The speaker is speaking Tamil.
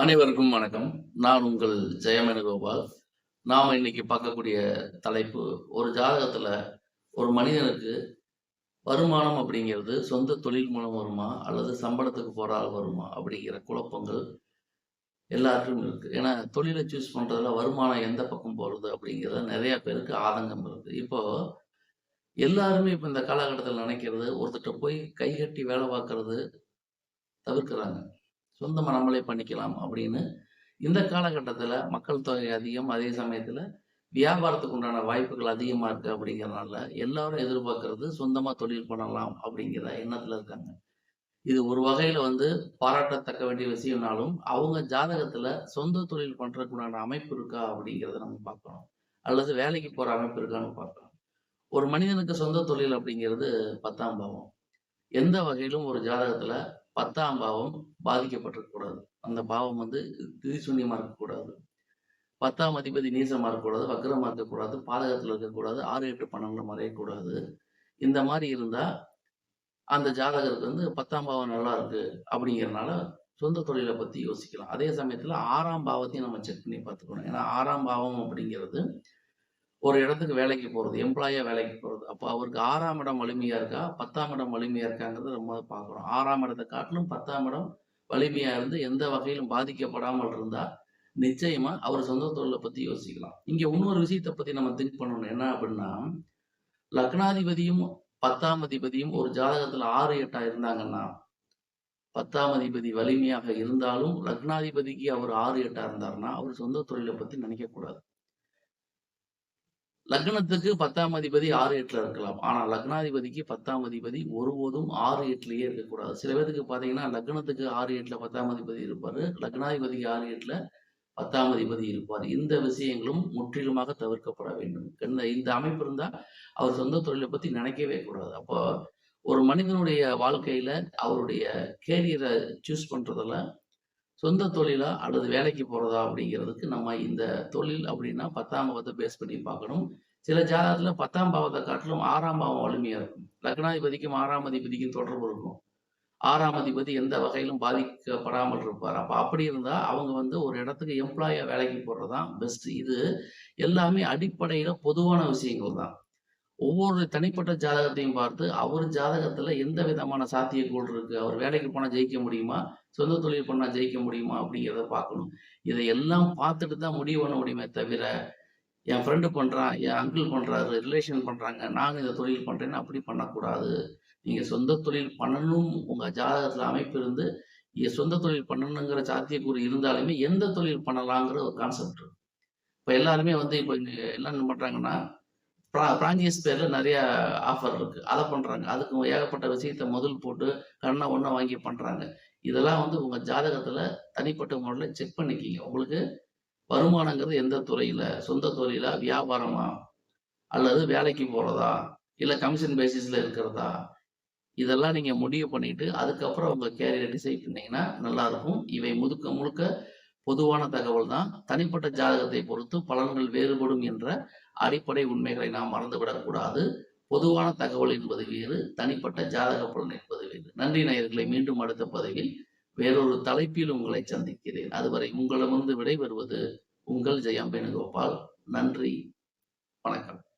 அனைவருக்கும் வணக்கம். நான் உங்கள் ஜெயமேனுகோபால். நாம் இன்னைக்கு பார்க்கக்கூடிய தலைப்பு ஒரு ஜாதகத்துல ஒரு மனிதனுக்கு வருமானம் அப்படிங்கிறது சொந்த தொழில் மூலம் வருமா அல்லது சம்பளத்துக்கு போறால் வருமா அப்படிங்கிற குழப்பங்கள் எல்லாருக்கும் இருக்கு. ஏன்னா தொழிலை சூஸ் பண்றதுல வருமானம் எந்த பக்கம் போறது அப்படிங்கிறத நிறைய பேருக்கு ஆதங்கம் இருக்கு. இப்போ எல்லாருமே இப்போ இந்த காலகட்டத்தில் நினைக்கிறது ஒருத்தர்கிட்ட போய் கை கட்டி வேலை பார்க்கறது தவிர்க்கிறாங்க. சொந்தமாக நம்மளே பண்ணிக்கலாம் அப்படின்னு இந்த காலகட்டத்தில் மக்கள் தொகை அதிகம் அதே சமயத்தில் வியாபாரத்துக்கு உண்டான வாய்ப்புகள் அதிகமாக இருக்குது அப்படிங்கிறனால எல்லாரும் எதிர்பார்க்கறது சொந்தமாக தொழில் பண்ணலாம் அப்படிங்கிற எண்ணத்தில் இருக்காங்க. இது ஒரு வகையில் வந்து பாராட்டத்தக்க வேண்டிய விஷயம்னாலும் அவங்க ஜாதகத்தில் சொந்த தொழில் பண்ணுறதுக்கு உண்டான அமைப்பு இருக்கா அப்படிங்கிறத நம்ம பார்க்கணும். அல்லது வேலைக்கு போகிற அமைப்பு இருக்கான்னு பார்க்கணும். ஒரு மனிதனுக்கு சொந்த தொழில் அப்படிங்கிறது பத்தாம் பாவம். எந்த வகையிலும் ஒரு ஜாதகத்தில் பத்தாம் பாவம் பாதிக்கப்பட்டிருக்கக்கூடாது. அந்த பாவம் வந்து திரிசூன்யமாக இருக்கக்கூடாது பத்தாம் அதிபதி நீசமாக இருக்கக்கூடாது வக்கரமாக இருக்கக்கூடாது பாதகத்தில் இருக்கக்கூடாது ஆறு எட்டு பன்னெண்டு மறையக்கூடாது. இந்த மாதிரி இருந்தால் அந்த ஜாதகருக்கு வந்து பத்தாம் பாவம் நல்லா இருக்கு அப்படிங்கிறனால சொந்த தொழிலை பற்றி யோசிக்கலாம். அதே சமயத்தில் ஆறாம் பாவத்தையும் நம்ம செக் பண்ணி பார்த்துக்கணும். ஏன்னா ஆறாம் பாவம் அப்படிங்கிறது ஒரு இடத்துக்கு வேலைக்கு போகிறது எம்ப்ளாயாக வேலைக்கு போகிறது அப்போ அவருக்கு ஆறாம் இடம் வலிமையாக இருக்கா? பத்தாம் இடம் வலிமையாக இருக்காங்கிறத ரொம்ப பார்க்குறோம். ஆறாம் இடத்தை காட்டிலும் பத்தாம் இடம் வலிமையாக இருந்து எந்த வகையிலும் பாதிக்கப்படாமல் இருந்தால் நிச்சயமாக அவர் சொந்த தொழிலை பற்றி யோசிக்கலாம். இங்கே இன்னொரு விஷயத்தை பற்றி நம்ம திங்க் பண்ணணும். என்ன அப்படின்னா லக்னாதிபதியும் பத்தாம் அதிபதியும் ஒரு ஜாதகத்தில் ஆறு எட்டா இருந்தாங்கன்னா பத்தாம் அதிபதி வலிமையாக இருந்தாலும் லக்னாதிபதிக்கு அவர் ஆறு எட்டாக இருந்தாருன்னா அவர் சொந்த தொழிலை பற்றி நினைக்கக்கூடாது லக்னத்துக்கு பத்தாம் அதிபதி ஆறு எட்டுல இருக்கலாம். ஆனா லக்னாதிபதிக்கு பத்தாம் அதிபதி ஒருபோதும் ஆறு எட்டுலயே இருக்கக்கூடாது. சில பேருக்கு பாத்தீங்கன்னா லக்னத்துக்கு ஆறு எட்டுல பத்தாம் அதிபதி இருப்பாரு. லக்னாதிபதிக்கு ஆறு எட்டுல பத்தாம் அதிபதி இருப்பார். இந்த விஷயங்களும் முற்றிலுமாக தவிர்க்கப்பட வேண்டும். இந்த இந்த அமைப்பு இருந்தா அவர் சொந்த தொழிலை பத்தி நினைக்கவே கூடாது. அப்போ ஒரு மனிதனுடைய வாழ்க்கையில அவருடைய கேரியரை சூஸ் பண்றதுல சொந்த தொழிலா அல்லது வேலைக்கு போறதா அப்படிங்கிறதுக்கு நம்ம இந்த தொழில் அப்படின்னா பத்தாம் பாவத்தை பேஸ் பண்ணி பார்க்கணும். சில ஜாதகத்துல பத்தாம் பாவத்தை காட்டிலும் ஆறாம் பாவம் வலிமையா இருக்கும். லக்னாதிபதிக்கும் ஆறாம் அதிபதிக்கும் தொடர்பு இருக்கும். ஆறாம் அதிபதி எந்த வகையிலும் பாதிக்கப்படாமல் இருப்பார். அப்ப அப்படி இருந்தா அவங்க வந்து ஒரு இடத்துக்கு எம்ப்ளாயா வேலைக்கு போடுறதுதான் பெஸ்ட் இது எல்லாமே அடிப்படையில பொதுவான விஷயங்கள் தான். ஒவ்வொரு தனிப்பட்ட ஜாதகத்தையும் பார்த்து அவர் ஜாதகத்துல எந்த விதமான சாத்தியக்கூறு இருக்கு? அவர் வேலைக்கு போனா ஜெயிக்க முடியுமா? சொந்த தொழில் பண்ணா ஜெயிக்க முடியுமா? அப்படிங்கிறத பார்க்கணும். இதை எல்லாம் பார்த்துட்டு தான் முடிவு பண்ண முடியுமே தவிர என் ஃப்ரெண்டு பண்றான் என் அங்கிள் பண்றாரு ரிலேஷன் பண்றாங்க நாங்கள் இந்த தொழில் பண்றேன்னு அப்படி பண்ணக்கூடாது. நீங்க சொந்த தொழில் பண்ணணும் உங்க ஜாதகத்துல அமைப்பு இருந்து சொந்த தொழில் பண்ணணுங்கிற சாத்தியக்கூறு இருந்தாலுமே எந்த தொழில் பண்ணலாங்கிற ஒரு கான்செப்ட் இருக்கு. இப்போ எல்லாருமே வந்து இப்போ இங்க என்ன பண்றாங்கன்னா பிராஞ்சியஸ் பேர்ல நிறைய ஆஃபர் இருக்கு. அதை பண்றாங்க. அதுக்கு ஏகப்பட்ட விஷயத்த முதல் போட்டு கண்ணா ஒண்ணா வாங்கி பண்றாங்க. இதெல்லாம் வந்து உங்க ஜாதகத்துல தனிப்பட்ட முறையில் செக் பண்ணிக்கிங்க. உங்களுக்கு வருமானங்கிறது எந்த துறையில? சொந்த துறையில வியாபாரமா? அல்லது வேலைக்கு போறதா? இல்ல கமிஷன் பேசிஸ்ல இருக்கிறதா? இதெல்லாம் நீங்க முடிவு பண்ணிட்டு அதுக்கப்புறம் உங்க கேரியரை டிசைட் பண்ணீங்கன்னா நல்லா இருக்கும். இவை முழுக்க முழுக்க பொதுவான தகவல் தான் தனிப்பட்ட ஜாதகத்தை பொறுத்து பலன்கள் வேறுபடும் என்ற அடிப்படை உண்மைகளை நாம் மறந்துவிடக்கூடாது பொதுவான தகவல் என்பது வேறு தனிப்பட்ட ஜாதக பலன் என்பது வேறு. நன்றி நேயர்களை மீண்டும் அடுத்த பதவியில் வேறொரு தலைப்பில் உங்களை சந்திக்கிறேன். அதுவரை உங்களிடமிருந்து விடைபெறுவது உங்கள் ஜெயம் வேணுகோபால் நன்றி வணக்கம்.